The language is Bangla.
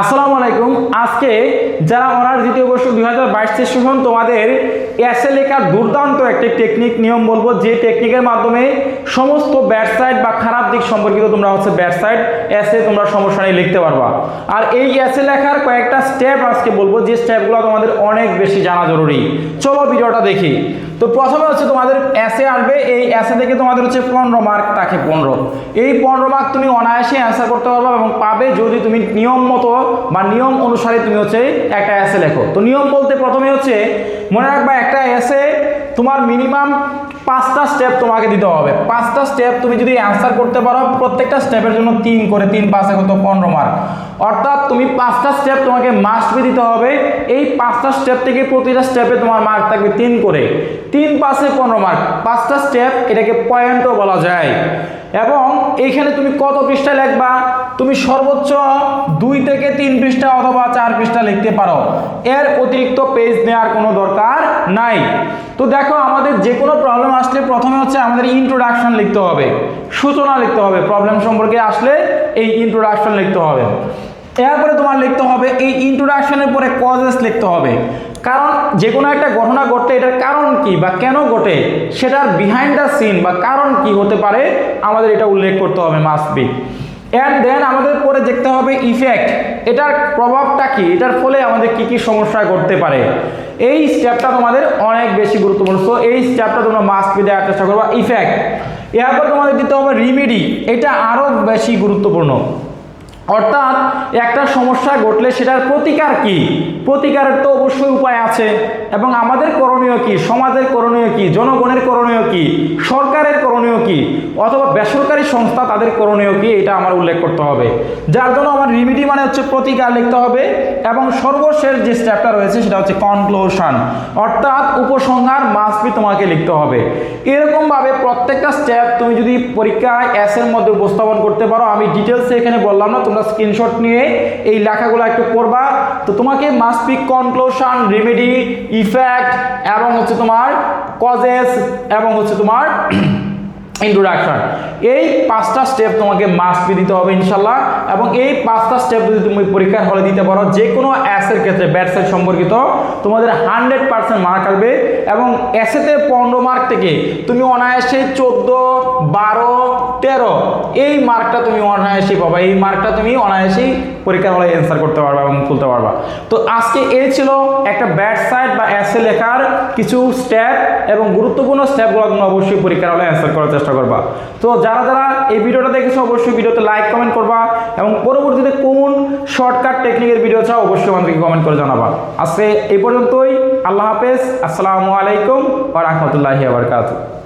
আসসালামু আলাইকুম। আজকে যারা অনার্স দ্বিতীয় বর্ষ দুই হাজার বাইশ সেশন তোমাদের এসে লেখার দুর্দান্ত একটি টেকনিক নিয়ম বলব, যে টেকনিকের মাধ্যমে সমস্ত ব্যাড সাইড বা খারাপ দিক সম্পর্কিত তোমরা হচ্ছে ব্যাড সাইড এসে তোমরা সমস্যা নিয়ে লিখতে পারবা। আর এই এসে লেখার কয়েকটা স্টেপ আজকে বলব, যে স্টেপগুলো তোমাদের অনেক বেশি জানা জরুরি। চলো ভিডিওটা দেখি। তো প্রথমে হচ্ছে তোমাদের এসে আসবে, এই এসে থেকে তোমাদের হচ্ছে পনেরো মার্ক থাকে, পনেরো। এই পনেরো মার্ক তুমি অনায়াসে অ্যান্সার করতে পারবে এবং পাবে যদি তুমি নিয়ম মতো বা নিয়ম অনুসারে তুমি হচ্ছে একটা এসে লেখো। তো নিয়ম বলতে প্রথমে হচ্ছে মনে রাখবা একটা এসে তোমার মিনিমাম পাঁচটা স্টেপ তোমাকে দিতে হবে। পাঁচটা স্টেপ তুমি যদি অ্যান্সার করতে পারো, প্রত্যেকটা স্টেপের জন্য তিন করে, তিন পাঁচে কত পনেরো মার্ক অর্থাৎ তুমি পাঁচটা স্টেপ তোমাকে মাস্ট বি দিতে হবে। এই পাঁচটা স্টেপ থেকে প্রতিটা স্টেপে তোমার মার্ক থাকবে তিন করে। তিন পাঁচে পনেরো মার্ক পাঁচটা স্টেপ এটাকে পয়েন্টও বলা যায়। এবং এইখানে তুমি কত পৃষ্ঠা লিখবা? তুমি সর্বোচ্চ দুই থেকে তিন পৃষ্ঠা অথবা চার পৃষ্ঠা লিখতে পারো। এর অতিরিক্ত পেজ নেওয়ার কোনো দরকার নাই। তো দেখো, আমাদের যে কোনো প্রবলেম আসলে প্রথমে হচ্ছে আমাদের ইন্ট্রোডাকশন লিখতে হবে, সূচনা লিখতে হবে প্রবলেম সম্পর্কে আসলে এই ইন্ট্রোডাকশন লিখতে হবে। এরপরে তোমার লিখতে হবে, এই ইন্ট্রোডাকশনের পরে কজেস লিখতে হবে। কারণ যে কোনো একটা ঘটনা ঘটতে এটার কারণ কি বা কেন ঘটে, সেটার বিহাইন্ড দ্য সিন বা কারণ কি হতে পারে, আমাদের এটা উল্লেখ করতে হবে মাস্ট বি অ্যান্ড দেন আমাদের পরে দেখতে হবে ইফেক্ট এটার প্রভাবটা কি? এটার ফলে আমাদের কি কি সমস্যা ঘটতে পারে? এই স্টেপটা তোমাদের অনেক বেশি গুরুত্বপূর্ণ। সো এই স্টেপটা তোমরা মাস্ট বি দেওয়ার চেষ্টা করবা ইফেক্ট এরপর তোমাদের দিতে হবে রিমেডি এটা আরও বেশি গুরুত্বপূর্ণ। অর্থাৎ একটা সমস্যা ঘটলে সেটার প্রতিকার কি? প্রতিকারের তো অবশ্যই উপায় আছে। এবং আমাদের করণীয় কি? সমাজের করণীয় কি? জনগণের করণীয় কি? সরকারের করণীয় কি? অথবা বেসরকারি সংস্থা তাদের করণীয় কি, এটা আমার উল্লেখ করতে হবে। যার জন্য আমার রিমিডি মানে হচ্ছে প্রতিকার লিখতে হবে এবং সর্বশেষ যে স্টেপটা রয়েছে সেটা হচ্ছে কনক্লুশন অর্থাৎ উপসংহার মাসবি তোমাকে লিখতে হবে। এরকমভাবে প্রত্যেকটা স্টেপ তুমি যদি পরীক্ষায় এর মধ্যে উপস্থাপন করতে পারো, আমি ডিটেলসে এখানে বললাম না, তোমরা স্ক্রিনশট নিয়ে এই লেখাগুলো একটু পড়বা। তো তোমাকে মাসপিক কনক্লুশন রেমেডি ইফেক্ট এবং হচ্ছে তোমার কজেস এবং হচ্ছে তোমার ইন্ট্রোডাকশন এই পাঁচটা স্টেপ তোমাকে মাস্ট বি দিতে হবে ইনশাল্লাহ এবং এই পাঁচটা স্টেপ যদি তুমি পরীক্ষার হলে দিতে পারো, যে কোনো অ্যাসের ক্ষেত্রে ব্যাটসের সম্পর্কিত, তোমাদের হান্ড্রেড পার্সেন্ট মার্ক আসবে এবং অ্যাসেতে পনেরো মার্ক থেকে তুমি অনায়াসে চোদ্দ, বারো, তেরো, এই মার্কটা তুমি অনায়াসেই পাবা। এই মার্কটা তুমি অনায়াসেই পরীক্ষার হলে অ্যান্সার করতে পারবা এবং তুলতে পারবা। তো আজকে এই ছিল একটা ব্যাট সাইড বা অ্যাসে লেখার কিছু স্টেপ এবং গুরুত্বপূর্ণ স্টেপগুলো তুমি অবশ্যই পরীক্ষার হলে অ্যান্সার করার চেষ্টা করবা। তো যারা যারা এই ভিডিওটা দেখেছ, অবশ্যই ভিডিওতে লাইক কমেন্ট করবা এবং পরবর্তীতে কোন শর্টকাট টেকনিকের ভিডিও চাও, অবশ্যই আমাদেরকে কমেন্ট করে জানাবা। আজকে এই পর্যন্তই। আল্লাহ হাফেজ। আসসালামু আলাইকুম ওয়া রাহমাতুল্লাহি ওয়া বারাকাতুহু।